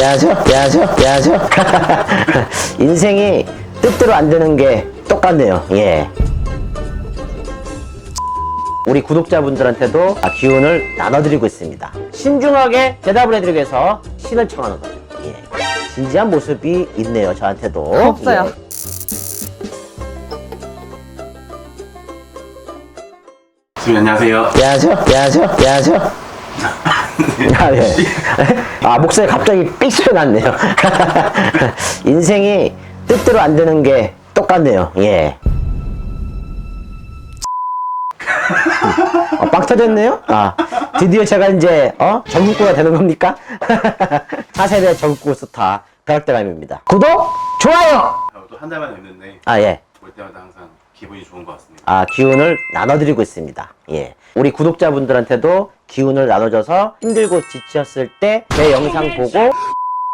야죠, 야죠, 야죠. 인생이 뜻대로 안 되는 게 똑같네요. 예. 우리 구독자분들한테도 아, 기운을 나눠드리고 있습니다. 신중하게 대답을 해드리기 위해서 신을 청하는 거죠. 예. 진지한 모습이 있네요, 저한테도. 없어요. 예. 선생님 안녕하세요. 야죠, 야죠, 야죠. 아, 예. 아, 목소리 갑자기 삑 소리 났네요. 인생이 뜻대로 안 되는 게 똑같네요. 예. 어, 빵 터졌네요? 아, 드디어 제가 이제, 어? 전국구가 되는 겁니까? 차세대 전국구 스타, 가락대감입니다. 구독! 좋아요! 또 한 달만 됐는데 아, 예. 볼 때마다 항상 기분이 좋은 것 같습니다. 아, 기운을 나눠드리고 있습니다. 예. 우리 구독자분들한테도 기운을 나눠줘서 힘들고 지쳤을 때 제 영상 보고,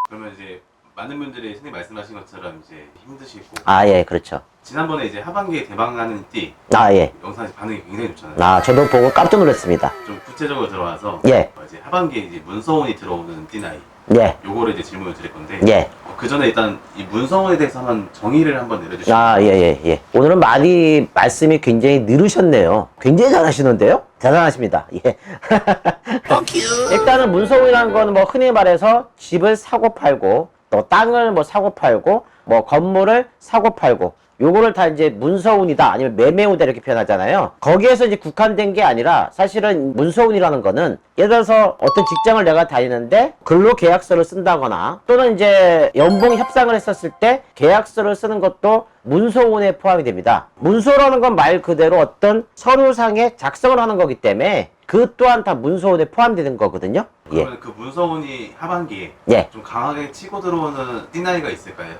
그러면 이제 많은 분들이 선생님 말씀하신 것처럼 이제 힘드시고 아, 예, 그렇죠. 지난번에 이제 하반기에 대박나는 띠 아, 예. 영상이 반응이 굉장히 좋잖아요. 아, 저도 보고 깜짝 놀랐습니다. 좀 구체적으로 들어와서 예. 어, 이제 하반기에 이제 문서원이 들어오는 띠 나이 예, 요거를 이제 질문을 드릴 건데 예. 어, 그 전에 일단 이 문서원에 대해서 한번 정의를 한번 내려주시면 아, 예, 예, 예. 오늘은 많이 말씀이 굉장히 늘으셨네요. 굉장히 잘하시는데요? 대단하십니다. 예. 일단은 문서원이라는 거는 뭐 흔히 말해서 집을 사고 팔고 또 땅을 뭐 사고 팔고 뭐 건물을 사고 팔고 요거를 다 이제 문서운이다 아니면 매매운이다 이렇게 표현하잖아요. 거기에서 이제 국한된 게 아니라 사실은 문서운이라는 거는 예를 들어서 어떤 직장을 내가 다니는데 근로 계약서를 쓴다거나 또는 이제 연봉 협상을 했었을 때 계약서를 쓰는 것도 문서운에 포함이 됩니다. 문서라는 건 말 그대로 어떤 서류상에 작성을 하는 거기 때문에 그 또한 다 문서운에 포함되는 거거든요. 예. 그러면 그 문서원이 하반기에 예. 좀 강하게 치고 들어오는 띠 나이가 있을까요?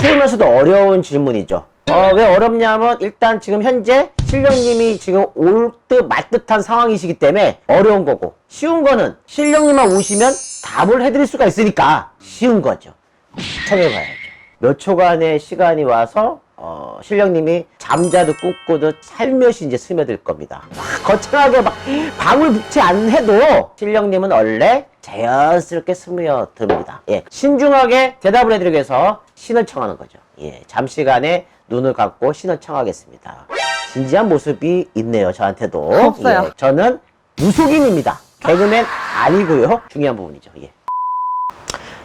쉬우면서도 어려운 질문이죠. 어, 왜 어렵냐면 일단 지금 현재 실령님이 지금 올 듯 말 듯한 상황이시기 때문에 어려운 거고 쉬운 거는 실령님만 오시면 답을 해드릴 수가 있으니까 쉬운 거죠. 청해봐야죠. 몇 초간의 시간이 와서 어, 실령님이 잠자듯 꿈꾸듯 살며시 이제 스며들 겁니다. 막 거창하게 막 방울 붙지 안 해도 실령님은 원래 자연스럽게 스며듭니다. 예. 신중하게 대답을 해드리기 위해서 신을 청하는 거죠. 예. 잠시간에 눈을 감고 신을 청하겠습니다. 진지한 모습이 있네요, 저한테도. 없어요. 예. 저는 무속인입니다. 개그맨 아니고요. 중요한 부분이죠. 예.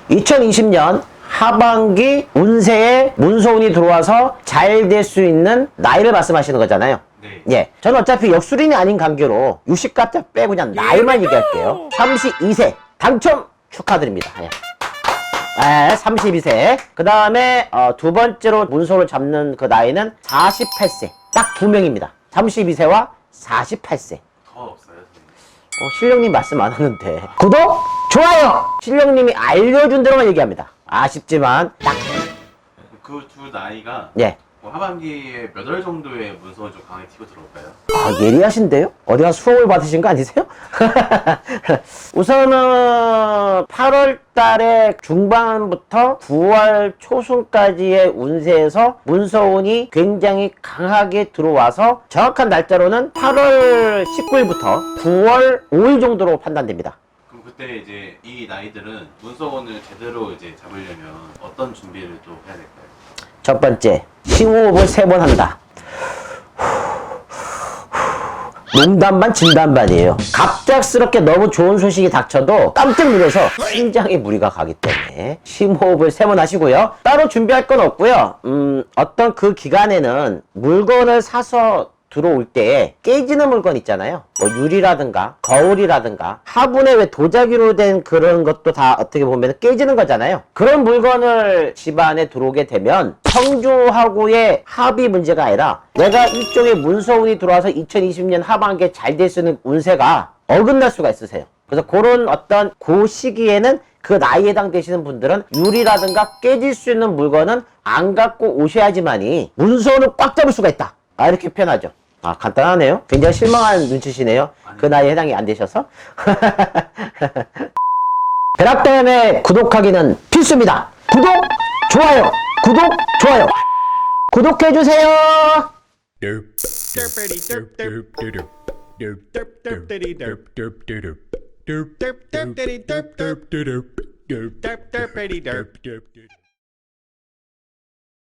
2020년 하반기 운세에 문소운이 들어와서 잘 될 수 있는 나이를 말씀하시는 거잖아요. 네. 예. 저는 어차피 역술인이 아닌 관계로 60가짜 빼고 그냥 나이만 얘기할게요. 32세 당첨 축하드립니다. 예. 네, 32세. 그 다음에 어, 두 번째로 문소를 잡는 그 나이는 48세. 딱 두 명입니다. 32세와 48세. 더 없어요. 어, 실령님 말씀 안 하는데. 구독! 좋아요! 실령님이 알려준 대로만 얘기합니다. 아쉽지만, 딱, 그 두 나이가 예. 뭐 하반기에 몇 월 정도의 문서원 좀 강하게 튀고 들어올까요? 아, 예리하신데요? 어디 가서 수업을 받으신 거 아니세요? 우선은 8월 달에 중반부터 9월 초순까지의 운세에서 문서운이 굉장히 강하게 들어와서 정확한 날짜로는 8월 19일부터 9월 5일 정도로 판단됩니다. 그럼 그때 이제 이 나이들은 문서원을 제대로 이제 잡으려면 어떤 준비를 또 해야 될까요? 첫 번째, 심호흡을 세 번 한다. 농담반 진담반이에요. 갑작스럽게 너무 좋은 소식이 닥쳐도 깜짝 놀라서 심장에 무리가 가기 때문에 심호흡을 세 번 하시고요. 따로 준비할 건 없고요. 음, 어떤 그 기간에는 물건을 사서 들어올 때 깨지는 물건 있잖아요. 뭐 유리라든가 거울이라든가 화분에 왜 도자기로 된 그런 것도 다 어떻게 보면 깨지는 거잖아요. 그런 물건을 집안에 들어오게 되면 성주하고의 합의 문제가 아니라 내가 일종의 문서운이 들어와서 2020년 하반기에 잘 될 수 있는 운세가 어긋날 수가 있으세요. 그래서 그런 어떤 그 시기에는 그 나이에 해당되시는 분들은 유리라든가 깨질 수 있는 물건은 안 갖고 오셔야지만이 문서운을 꽉 잡을 수가 있다. 아, 이렇게 표현하죠. 아, 간단하네요. 굉장히 실망한 눈치시네요. 그 나이에 해당이 안 되셔서. 벼락다음에 구독하기는 필수입니다. 구독, 좋아요, 구독, 좋아요. 구독해주세요. derp derpity derp derp derp derp derp derp derp derp derp derp derp derp derp derp derp derp derp derp derpity derp derp derp